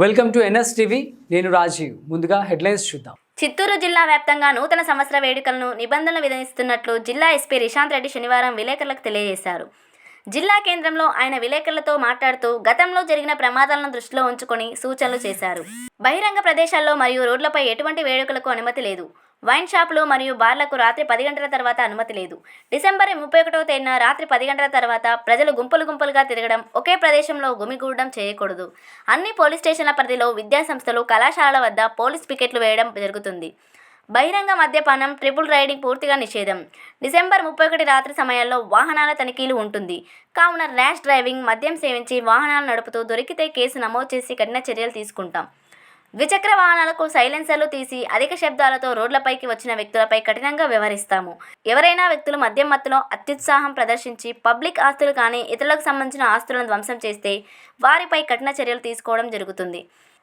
Welcome to NS TV. నేను రాజీవ్. ముందుగా headlines చూద్దాం. చిత్తూరు జిల్లా వ్యాప్తంగా నూతన సంవత్సర వేడుకలను నిబంధనలు విధిస్తున్నట్లు జిల్లా ఎస్పీ రిశాంత్ రెడ్డి శనివారం విలేకరులకు తెలియజేశారు. జిల్లా కేంద్రంలో ఆయన విలేకరులతో మాట్లాడుతూ గతంలో జరిగిన ప్రమాదాలను దృష్టిలో ఉంచుకొని సూచనలు చేశారు. బహిరంగ ప్రదేశాల్లో మరియు రోడ్లపై ఎటువంటి వేడుకలకు అనుమతి లేదు. వైన్ షాపులు మరియు బార్లకు రాత్రి పది గంటల తర్వాత అనుమతి లేదు. డిసెంబర్ ముప్పై ఒకటో తేదీన రాత్రి పది గంటల తర్వాత ప్రజలు గుంపులు గుంపులుగా తిరగడం ఒకే ప్రదేశంలో గుమిగూడడం చేయకూడదు. అన్ని పోలీస్ స్టేషన్ల పరిధిలో విద్యాసంస్థలు కళాశాలల వద్ద పోలీస్ పికెట్లు వేయడం జరుగుతుంది. బహిరంగ మద్యపానం ట్రిపుల్ రైడింగ్ పూర్తిగా నిషేధం. డిసెంబర్ ముప్పై ఒకటి రాత్రి సమయాల్లో వాహనాల తనిఖీలు ఉంటుంది. కావున ర్యాష్ డ్రైవింగ్ మద్యం సేవించి వాహనాలు నడుపుతూ దొరికితే కేసు నమోదు చేసి కఠిన చర్యలు తీసుకుంటాం. ద్విచక్ర వాహనాలకు సైలెన్సర్లు తీసి అధిక శబ్దాలతో రోడ్లపైకి వచ్చిన వ్యక్తులపై కఠినంగా వ్యవహరిస్తాము. ఎవరైనా వ్యక్తులు మద్యం మత్తులో అత్యుత్సాహం ప్రదర్శించి పబ్లిక్ ఆస్తులు కానీ ఇతరులకు సంబంధించిన ఆస్తులను ధ్వంసం చేస్తే వారిపై కఠిన చర్యలు తీసుకోవడం జరుగుతుంది.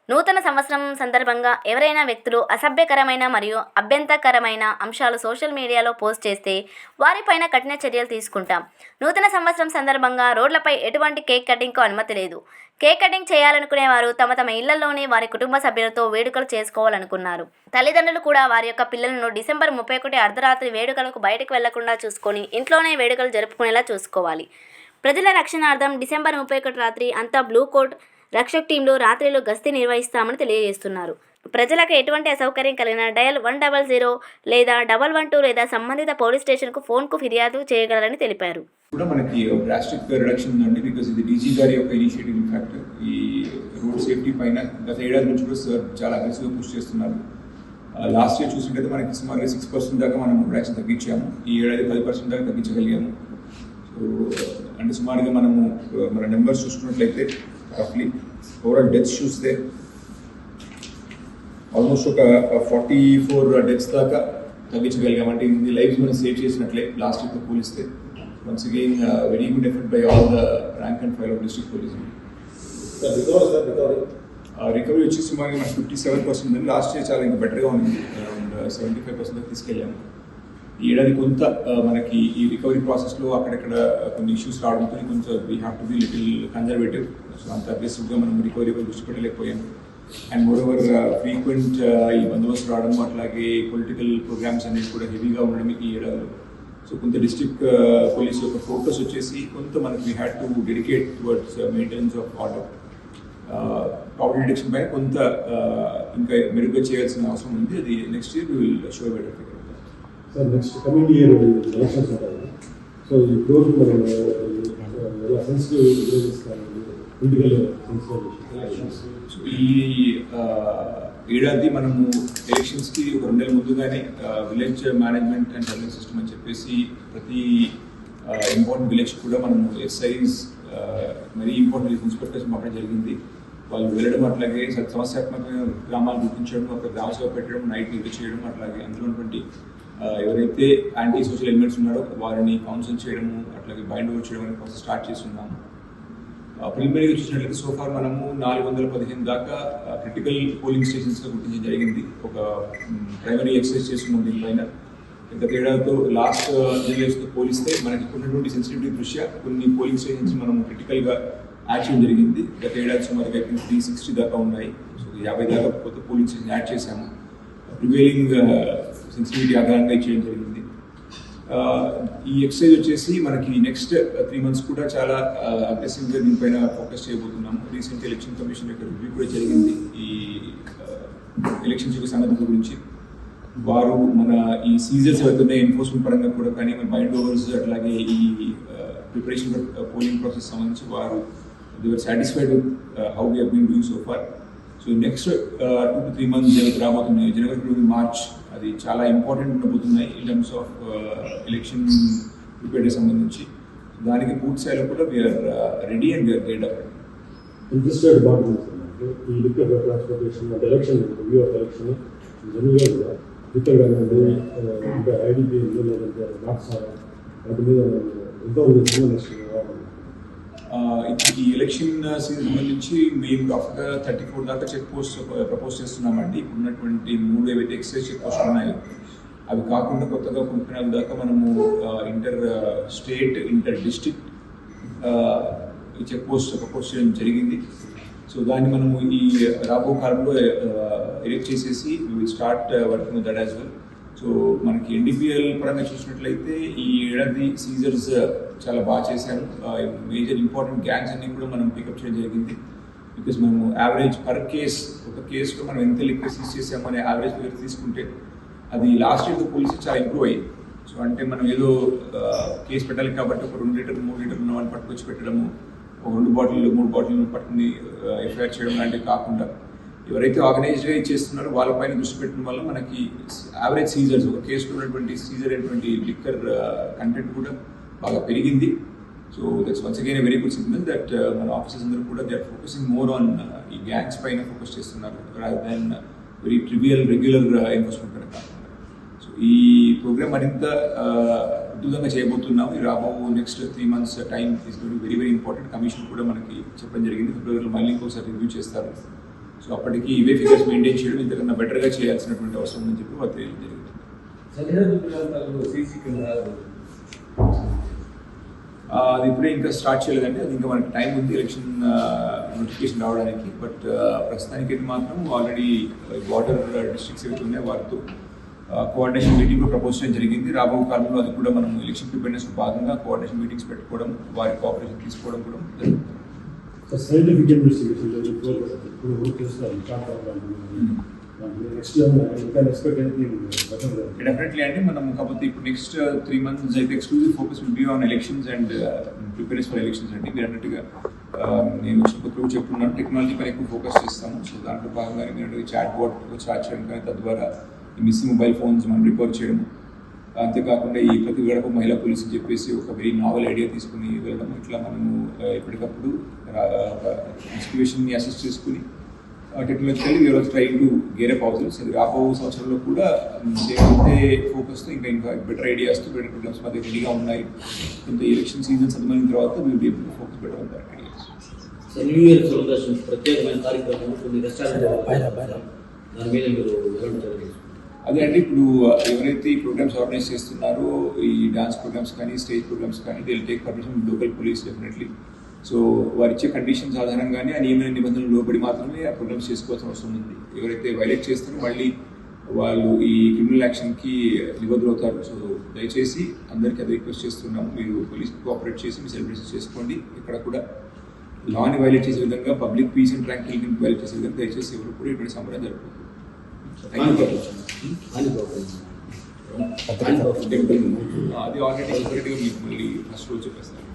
నూతన సంవత్సరం సందర్భంగా ఎవరైనా వ్యక్తులు అసభ్యకరమైన మరియు అభ్యంతరకరమైన అంశాలు సోషల్ మీడియాలో పోస్ట్ చేస్తే వారిపైన కఠిన చర్యలు తీసుకుంటాం. నూతన సంవత్సరం సందర్భంగా రోడ్లపై ఎటువంటి కేక్ కటింగ్కు అనుమతి లేదు. కేక్ కటింగ్ చేయాలనుకునే వారు తమ తమ ఇళ్ళలోనే వారి కుటుంబ సభ్యులతో వేడుకలు చేసుకోవాలనుకున్నారు. తల్లిదండ్రులు కూడా వారి యొక్క పిల్లలను డిసెంబర్ ముప్పై ఒకటి అర్ధరాత్రి వేడుకలకు బయటకు వెళ్ళకుండా చూసుకొని ఇంట్లోనే వేడుకలు జరుపుకునేలా చూసుకోవాలి. ప్రజల రక్షణార్థం డిసెంబర్ ముప్పై ఒకటి రాత్రి అంతా బ్లూ కోట్ రక్షక్ టీంలో రాత్రిలో గస్తీ నిర్వహిస్తామని తెలియజేస్తున్నారు. ప్రజలకు ఎటువంటి అసౌకర్యం కలిగిన డయల్ వన్ డబల్ జీరో లేదా డబల్ వన్ టూ లేదా సంబంధిత పోలీస్ స్టేషన్కు ఫోన్కు ఫిర్యాదు చేయగలరని తెలిపారు. కూడా మనకి డ్రాస్టిక్ రిడక్షన్ ఉందండి బికాస్ ఇది డీజీ గారి యొక్క ఇనిషియేటివ్ ఇన్ఫాక్ట్ ఈ రోడ్ సేఫ్టీ పైన గత ఏడాది నుంచి కూడా సార్ చాలా అగ్రెసివ్గా పుష్ చేస్తున్నారు. లాస్ట్ ఇయర్ చూసినట్టయితే మనకి సుమారుగా సిక్స్ పర్సెంట్ దాకా మనం రిడక్షన్ తగ్గించాము. ఈ ఏడాది పది పర్సెంట్ దాకా తగ్గించగలిగాము. సో అంటే సుమారుగా మనము మన నెంబర్స్ చూసుకున్నట్లయితే రఫ్లీ ఓవరాల్ డెత్స్ చూస్తే ఆల్మోస్ట్ ఒక ఫార్టీ ఫోర్ డెత్స్ దాకా తగ్గించగలిగాం. అంటే ఇన్ని లైఫ్స్ మనం సేవ్ చేసినట్లే లాస్ట్ ఇయర్తో పోలిస్తే. Once again very good effort by all the rank and file of district police recovery వచ్చి సుమారుగా మనకి ఫిఫ్టీ సెవెన్ పర్సెంట్ ఉంది. లాస్ట్ ఇయర్ చాలా ఇంకా బెటర్గా ఉంది. అరౌండ్ సెవెంటీ ఫైవ్ పర్సెంట్ తీసుకెళ్ళాము. ఈ ఏడాది కొంత మనకి ఈ రికవరీ ప్రాసెస్లో అక్కడక్కడ కొన్ని ఇష్యూస్ రావడంతో కొంచెం we have to be little conservative so అంత అగ్రెసివ్గా మనం రికవరీపై దృష్టి పెట్టలేకపోయాము అండ్ మోర్ ఓవర్ ఫ్రీక్వెంట్ ఈ బందోబస్తు రావడం అట్లాగే పొలిటికల్ ప్రోగ్రామ్స్ అనేవి కూడా హెవీగా ఉండడం ఈ ఏడాదిలో. సో కొంత డిస్ట్రిక్ట్ పోలీస్ యొక్క ఫోకస్ వచ్చేసి కొంత మనకి we had to dedicate towards maintenance of order problem detection పైన కొంత ఇంకా మెరుగ్గా చేయాల్సిన అవసరం ఉంది. అది next year will show better figure sir next coming year elections ఉంటాయి సో ఈ రోజు మనం ఎలా సెన్సిటివ్ పొలిటికల్ సో ఈ ఏడాది మనము ఎలక్షన్స్కి ఒక రెండు నెలల ముందుగానే village management and service system అని చెప్పేసి ప్రతి ఇంపార్టెంట్ విలేజ్ కూడా మనము ఎస్ఐస్ మరీ ఇంపార్టెంట్ ఇన్స్పెక్టర్స్ పంపడం జరిగింది. వాళ్ళు వెళ్ళడం అట్లాగే సమస్యాత్మక గ్రామాలు గుర్తించడం ఒక గ్రామ పెట్టడం నైట్ నిద్ర చేయడం అట్లాగే అందులో ఉన్నటువంటి ఎవరైతే యాంటీ సోషల్ ఎలిమెంట్స్ ఉన్నారో వారిని కౌన్సిల్ చేయడము అట్లాగే బైండ్ ఓవర్ చేయడం అనే ప్రాసెస్ స్టార్ట్ చేస్తున్నాము. ప్రిలిమినరీగా చూసినట్లయితే సోఫార్ మనము నాలుగు వందల పదిహేను దాకా క్రిటికల్ పోలింగ్ స్టేషన్స్గా గుర్తించడం జరిగింది. ఒక ప్రైమరీ ఎక్సర్సైజ్ చేస్తున్నాం దీనిపైన. ఇంత తేడాతో లాస్ట్ జనరేషన్తో పోలిస్తే మనకి ఉన్నటువంటి సెన్సిటివిటీ దృష్ట్యా కొన్ని పోలింగ్ స్టేషన్స్ మనం క్రిటికల్గా యాడ్ చేయడం జరిగింది. గత ఏడాది సుమారుగా త్రీ సిక్స్టీ దాకా ఉన్నాయి. సో యాభై దాకా కొత్త పోలింగ్ స్టేషన్ యాడ్ చేశాము. ప్రివేలింగ్ సెన్సిటివిటీ ఆధారంగా చేయడం జరిగింది. ఈ ఎక్సర్సైజ్ వచ్చేసి మనకి నెక్స్ట్ త్రీ మంత్స్ కూడా చాలా అగ్రెసివ్గా దీనిపైన ఫోకస్ చేయబోతున్నాము రీసెంట్ ఎలక్షన్ కమిషన్ యొక్క రివ్యూ కూడా జరిగింది. ఈ ఎలక్షన్స్ యొక్క సంగతి గురించి. వారు మన ఈ సీజర్స్ అవుతున్నాయి ఎన్ఫోర్స్మెంట్ పరంగా కూడా కానీ మన బైండ్ ఓవర్స్ అట్లాగే ఈ ప్రిపరేషన్ పోలింగ్ ప్రాసెస్ సంబంధించి వారు they were satisfied how we been doing so far so next two to three months January రాబోతున్నాయి జనవరి టూ మార్చ్ అది చాలా ఇంపార్టెంట్ ఉండబోతున్నాయి ఇన్ టర్మ్స్ ఆఫ్ ఎలక్షన్ ప్రిపేర్కి సంబంధించి. దానికి పూర్తి స్థాయిలో కూడా వీఆర్ రెడీ అండ్ వీఆర్ గైడ్ అప్ ఇంట్రెస్టెడ్ ఈ లిక్కర్ ట్రాన్స్పోర్టేషన్ అంటే ఎలక్షన్ రివ్యూ ఆఫ్ ఎలక్షన్ జనరల్గా కూడా లిక్కర్ కానివ్వండి ఇంకా ఐడిపి లేదంటే వాటి మీద ఎంతో ఈ ఎలక్షన్ సీజన్ సంబంధించి మేము రఫ్గా థర్టీ ఫోర్ దాకా చెక్ పోస్ట్ ప్రపోజ్ చేస్తున్నామండి. ఉన్నటువంటి మూడు ఏవైతే ఎక్సైజ్ చెక్ పోస్ట్ ఉన్నాయో అవి కాకుండా కొత్తగా ముప్పై దాకా మనము inter state inter district check post propose చేయడం జరిగింది. సో దాన్ని మనము ఈ రాబో కాలంలో ఎరెక్ట్ చేసేసి start working with that as well so మనకి ఎన్డీపీఎల్ పరంగా చూసినట్లయితే ఈ ఏడాది సీజర్స్ చాలా బాగా చేశారు. మేజర్ ఇంపార్టెంట్ గ్యాంగ్స్ అన్ని కూడా మనం పికప్ చేయడం జరిగింది. బికాస్ మనము యావరేజ్ పర్ కేస్ ఒక కేసులో మనం ఎంత లిక్విడ్ సీజ్ చేసామనే యావరేజ్ ఫిగర్ తీసుకుంటే అది లాస్ట్ ఇయర్తో పోలిసి చాలా ఇంప్రూవ్ అయ్యింది సో అంటే మనం ఏదో కేసు పెట్టాలి కాబట్టి ఒక రెండు లీటర్లు మూడు లీటర్లు ఉన్న వాళ్ళు పట్టుకొచ్చి పెట్టడము ఒక రెండు బాటిల్ మూడు బాటిల్ పట్టుకుని ఎఫ్ఐఆర్ చేయడం లాంటివి కాకుండా ఎవరైతే ఆర్గనైజ్డ్గా చేస్తున్నారో వాళ్ళపైన దృష్టి పెట్టడం వల్ల మనకి యావరేజ్ సీజర్స్ ఒక కేసులో ఉన్నటువంటి సీజర్ అయినటువంటి లిక్కర్ కంటెంట్ కూడా బాగా పెరిగింది. So that's once again very good signal that మన ఆఫీసర్స్ అందరూ కూడా they are focusing more on ఈ గ్యాంగ్స్ పైన ఫోకస్ చేస్తున్నారు rather than very trivial regular enforcement పైన కాకుండా. సో ఈ ప్రోగ్రామ్ మరింత uh, అద్భుతంగా చేయబోతున్నాము. ఈ రాబో నెక్స్ట్ త్రీ మంత్స్ టైం తీసుకుని వెరీ వెరీ ఇంపార్టెంట్ కమిషన్ కూడా మనకి చెప్పడం జరిగింది. ఫిబ్రవరిలో మళ్ళీ ఇంకోసారి రివ్యూ చేస్తారు. సో అప్పటికి ఇవే ఫిగర్స్ మెయింటైన్ చేయడం ఇంతకన్నా బెటర్గా చేయాల్సినటువంటి అవసరం ఉందని చెప్పి వాళ్ళు తెలియజేయడం జరిగింది. అది ఇప్పుడే ఇంకా స్టార్ట్ చేయలేదండి. అది ఇంకా మనకి టైం ఉంది ఎలక్షన్ నోటిఫికేషన్ రావడానికి. బట్ ప్రస్తుతానికి అయితే మాత్రం ఆల్రెడీ వాటర్ డిస్ట్రిక్ట్స్ ఏవైతే ఉన్నాయో వారితో కోఆర్డినేషన్ మీటింగ్ ప్రపోజ్ చేయడం జరిగింది. రాబో కాలంలో అది కూడా మనం ఎలక్షన్ ప్రిపేర్నెస్ భాగంగా కోఆర్డినేషన్ మీటింగ్స్ పెట్టుకోవడం వారి కోఆపరేషన్ తీసుకోవడం కూడా జరుగుతుంది. సైంటిఫిక్ ఇన్వెస్టిగేషన్ డెఫినెట్లీ అండి మనం కాకపోతే ఇప్పుడు నెక్స్ట్ త్రీ మంత్స్ అయితే exclusive focus will be on elections and preparedness for elections అండి. మీరు అన్నట్టుగా uh, నేను వచ్చిన చెప్తున్నాను టెక్నాలజీ పైన ఎక్కువ ఫోకస్ చేస్తాము. సో దాంట్లో భాగంగానే మీరు చాట్ బోర్డ్ స్టార్ట్ చేయడం కానీ తద్వారా మిస్ మొబైల్ ఫోన్స్ మనం రిపోర్ట్ చేయడం. అంతేకాకుండా ఈ ప్రతి గడప మహిళా పోలీస్ అని చెప్పేసి ఒక వెరీ నావల్ ఐడియా తీసుకుని వెళ్ళడం. ఇట్లా మనము uh, ఎప్పటికప్పుడు ఇన్స్టిట్యూషన్ని అసెస్ చేసుకుని technologically we are also trying to gear up houses అది రాబో సంవత్సరంలో కూడా సేమ్ అదే ఫోకస్తో ఇంకా ఇంకా బెటర్ ఐడియాస్తో బెటర్ ప్రోగ్రామ్స్ మాకు రెడీగా ఉన్నాయి. కొంత ఎలక్షన్ సీజన్ చదవని తర్వాత will be able focus better on that ideas so new year celebrations ప్రత్యేకమైన కార్యక్రమం కొన్ని రెస్టారెంట్ దాని మీద మీరు? అదే అండి ఇప్పుడు ఎవరైతే ఈ ప్రోగ్రామ్స్ ఆర్గనైజ్ చేస్తున్నారో ఈ డాన్స్ ప్రోగ్రామ్స్ కానీ స్టేజ్ ప్రోగ్రామ్స్ కానీ they take permission local police definitely so వారు ఇచ్చే కండిషన్స్ ఆధారంగానే ఆ నియమ నిబంధనలు లోబడి మాత్రమే ఆ ప్రోగ్రామ్స్ చేసుకోవాల్సిన అవసరం ఉంది. ఎవరైతే వైలేట్ చేస్తారో మళ్ళీ వాళ్ళు ఈ క్రిమినల్ యాక్షన్కి నిబద్ధులవుతారు. సో దయచేసి అందరికీ అది రిక్వెస్ట్ చేస్తున్నాం మీరు పోలీస్ కోఆపరేట్ చేసి మీ సెలబ్రేషన్ చేసుకోండి. ఇక్కడ కూడా లాని వైలేట్ చేసే విధంగా పబ్లిక్ పీస్ అండ్ ట్రాంక్విలిటీని వైలేట్ చేసే విధంగా దయచేసి ఎవరు కూడా ఇటువంటి సంబరం. హాని ప్రాబ్లం. అది ఆల్రెడీ సెపరేట్గా మీకు మళ్ళీ ఫస్ట్ రోజు చెప్పేస్తాను.